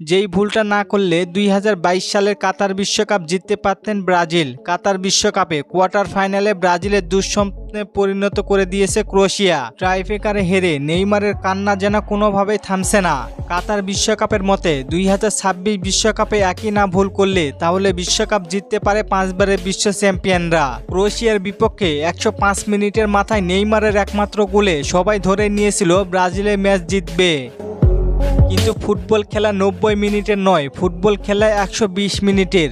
যেই ভুলটা না করলে দুই হাজার বাইশ সালের কাতার বিশ্বকাপ জিততে পারতেন ব্রাজিল। কাতার বিশ্বকাপে কোয়ার্টার ফাইনালে ব্রাজিলের দুঃস্বপ্নে পরিণত করে দিয়েছে ক্রোয়েশিয়া। ট্রাইফেকারে হেরে নেইমারের কান্না যেন কোনোভাবেই থামছে না। কাতার বিশ্বকাপের মতে দুই বিশ্বকাপে একই না ভুল করলে তাহলে বিশ্বকাপ জিততে পারে পাঁচবারের বিশ্ব চ্যাম্পিয়নরা। ক্রোয়েশিয়ার বিপক্ষে একশো পাঁচ মিনিটের মাথায় নেইমারের একমাত্র গোলে সবাই ধরে নিয়েছিল ব্রাজিলে ম্যাচ জিতবে। কিন্তু ফুটবল খেলা নব্বই মিনিটের নয় ফুটবল খেলা একশো বিশ মিনিটের।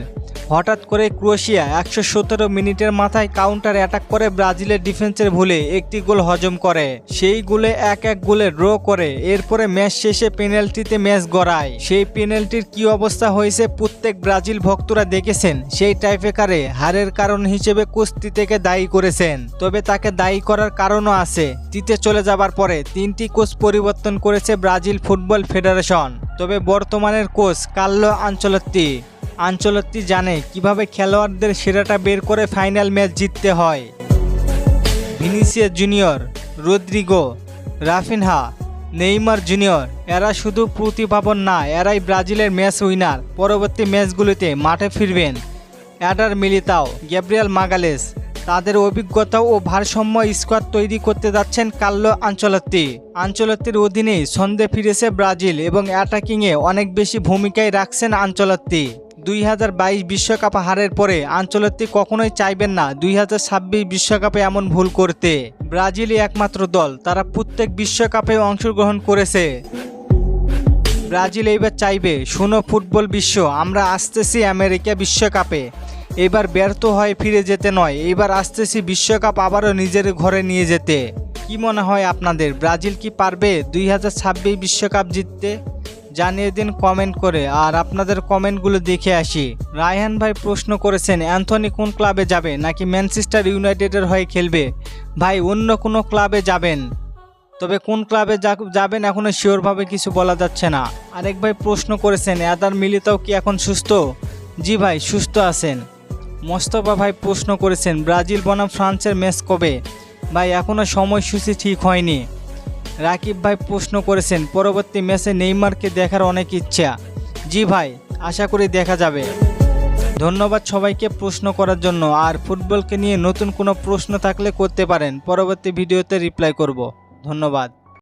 হঠাৎ করে ক্রোয়েশিয়া একশো সতেরো মিনিটের মাথায় কাউন্টার অ্যাটাক করে ব্রাজিলের ডিফেন্সের ভুলে একটি গোল হজম করে। সেই গোলে এক এক গোলে ড্র করে, এরপরে ম্যাচ শেষে পেনাল্টিতে ম্যাচ গড়ায়। সেই পেনাল্টির কি অবস্থা হয়েছে প্রত্যেক ব্রাজিল ভক্তরা দেখেছেন, সেই টাইফেকারে হারের কারণ হিসেবে কুস্তি থেকে দায়ী করেছেন। তবে তাকে দায়ী করার কারণও আছে। তিতে চলে যাবার পরে তিনটি কোচ পরিবর্তন করেছে ব্রাজিল ফুটবল ফেডারেশন। তবে বর্তমানের কোচ কার্লো আঞ্চলত্তি আঞ্চলত্তি জানে কীভাবে খেলোয়াড়দের সেরাটা বের করে ফাইনাল ম্যাচ জিততে হয়। Vinicius Junior, Rodrygo, Raphinha, Neymar Junior, এরা শুধু প্রতিভাবন না, এরাই ব্রাজিলের ম্যাচ উইনার। পরবর্তী ম্যাচগুলিতে মাঠে ফিরবেন অ্যাডার মিলিতাও, গ্যাব্রিয়াল মাগালেস। তাদের অভিজ্ঞতা ও ভারসাম্য স্কোয়াড তৈরি করতে যাচ্ছেন কাল্লো আঞ্চলত্তি। আঞ্চলত্তির অধীনেই ছন্দে ফিরেছে ব্রাজিল এবং অ্যাটাকিংয়ে অনেক বেশি ভূমিকায় রাখছেন আঞ্চলত্তি। দুই বিশ্বকাপ হারের পরে আঞ্চলত্তি কখনোই চাইবেন না দুই বিশ্বকাপে এমন ভুল করতে। ব্রাজিলই একমাত্র দল, তারা প্রত্যেক বিশ্বকাপে অংশগ্রহণ করেছে। ব্রাজিল এইবার চাইবে, শোনো ফুটবল বিশ্ব, আমরা আসতেছি আমেরিকা বিশ্বকাপে। এবার ব্যর্থ হয় ফিরে যেতে নয়, এবার আসতেছি বিশ্বকাপ আবারও নিজের ঘরে নিয়ে যেতে। কি মনে হয় আপনাদের? ব্রাজিল কি পারবে দুই বিশ্বকাপ জিততে? জানিয়ে দিন কমেন্ট করে। আর আপনাদের কমেন্টগুলো দেখে আসি। রায়হান ভাই প্রশ্ন করেছেন, অ্যান্থনি কোন ক্লাবে যাবে? নাকি ম্যানচেস্টার ইউনাইটেডের হয়ে খেলবে? ভাই, অন্য কোনো ক্লাবে যাবেন। তবে কোন ক্লাবে যাবেন এখনও শিওরভাবে কিছু বলা যাচ্ছে না। আরেক ভাই প্রশ্ন করেছেন অ্যাদার মিলিতাও কি এখন সুস্থ? জি ভাই, সুস্থ আছেন। মোস্তফা ভাই প্রশ্ন করেছেন, ব্রাজিল বনাম ফ্রান্সের ম্যাচ কবে? ভাই এখনও সময়সূচি ঠিক হয়নি। রাকিব ভাই প্রশ্ন করেছেন, পরবর্তী ম্যাচে নেইমারকে দেখার অনেক ইচ্ছা। জি ভাই, আশা করি দেখা যাবে। ধন্যবাদ সবাইকে প্রশ্ন করার জন্য। আর ফুটবলকে নিয়ে নতুন কোনো প্রশ্ন থাকলে করতে পারেন। পরবর্তী ভিডিওতে রিপ্লাই করব। ধন্যবাদ।